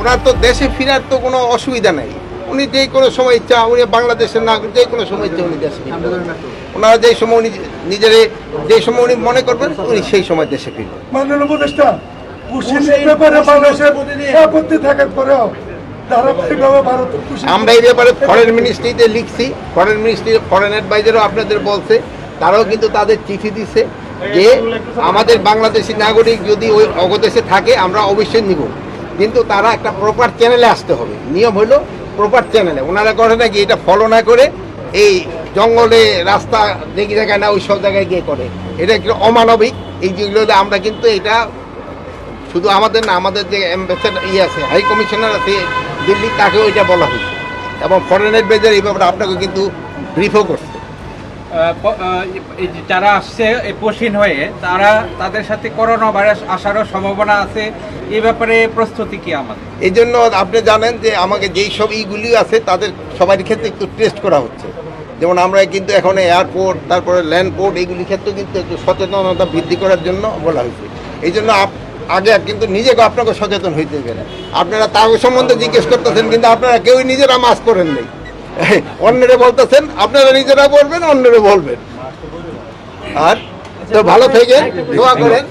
ওনার তো দেশে ফেরার তো কোনো অসুবিধা নেই। উনি যে কোনো সময় ইচ্ছা উনি বাংলাদেশের নাগরিক যে কোনো সময় ইচ্ছা উনি দেশে ওনারা যেই সময় উনি নিজের যে সময় উনি মনে করবেন উনি সেই সময় দেশে ফিরবেন। মাননীয় উপদেষ্টা কুশির ব্যাপারে বাংলাদেশের আপত্তি থাকার পরেও ধারাবাহিকভাবে ভারত কুশি আমরা এই ব্যাপারে ফরেন মিনিস্ট্রিতে লিখছি। ফরেন মিনিস্ট্রি ফরেন অ্যাডভাইজারও আপনাদের বলছে। তারাও কিন্তু তাদের চিঠি দিছে যে আমাদের বাংলাদেশি নাগরিক যদি ওই অগদেশে থাকে আমরা অবশ্যই নিব। কিন্তু তারা একটা প্রপার চ্যানেলে আসতে হবে। নিয়ম হলো প্রপার চ্যানেলে ওনারা করে নাকি এটা ফলো না করে এই জঙ্গলে রাস্তা দেখি জায়গায় না, ওই সব জায়গায় গিয়ে করে। এটা একটু অমানবিক। এই যেগুলো আমরা কিন্তু এটা শুধু আমাদের না, আমাদের যে অ্যাম্বাসেডার ইয়ে আছে হাই কমিশনার আছে, দিল্লি, তাকেও এটা বলা হয়েছে। এবং ফরেন অ্যাডভাইজার এই ব্যাপারে আপনাকে কিন্তু ব্রিফও করছে। যারা আসছে পশ্চিম হয়ে, তারা তাদের সাথে করোনা ভাইরাস আসারও সম্ভাবনা আছে। এ ব্যাপারে প্রস্তুতি কি আমাদের? এই জন্য আপনি জানেন যে আমাকে যেই সব ইগুলি আছে, তাদের সবার ক্ষেত্রে একটু টেস্ট করা হচ্ছে। যেমন আমরা কিন্তু এখন এয়ারপোর্ট তারপরে ল্যান্ড পোর্ট এইগুলি ক্ষেত্রে কিন্তু একটু সচেতনতা বৃদ্ধি করার জন্য বলা হয়েছে। এই জন্য আগে কিন্তু নিজেকে আপনাকে সচেতন হইতে গেলে আপনারা তার সম্বন্ধে জিজ্ঞেস করতেছেন, কিন্তু আপনারা কেউই নিজেরা মাস্ক করেন নেই। অন্যরে বলতেছেন আপনারা নিজেরা বলবেন অন্যরে বলবেন। আর তো ভালো থেকে দোয়া করেন।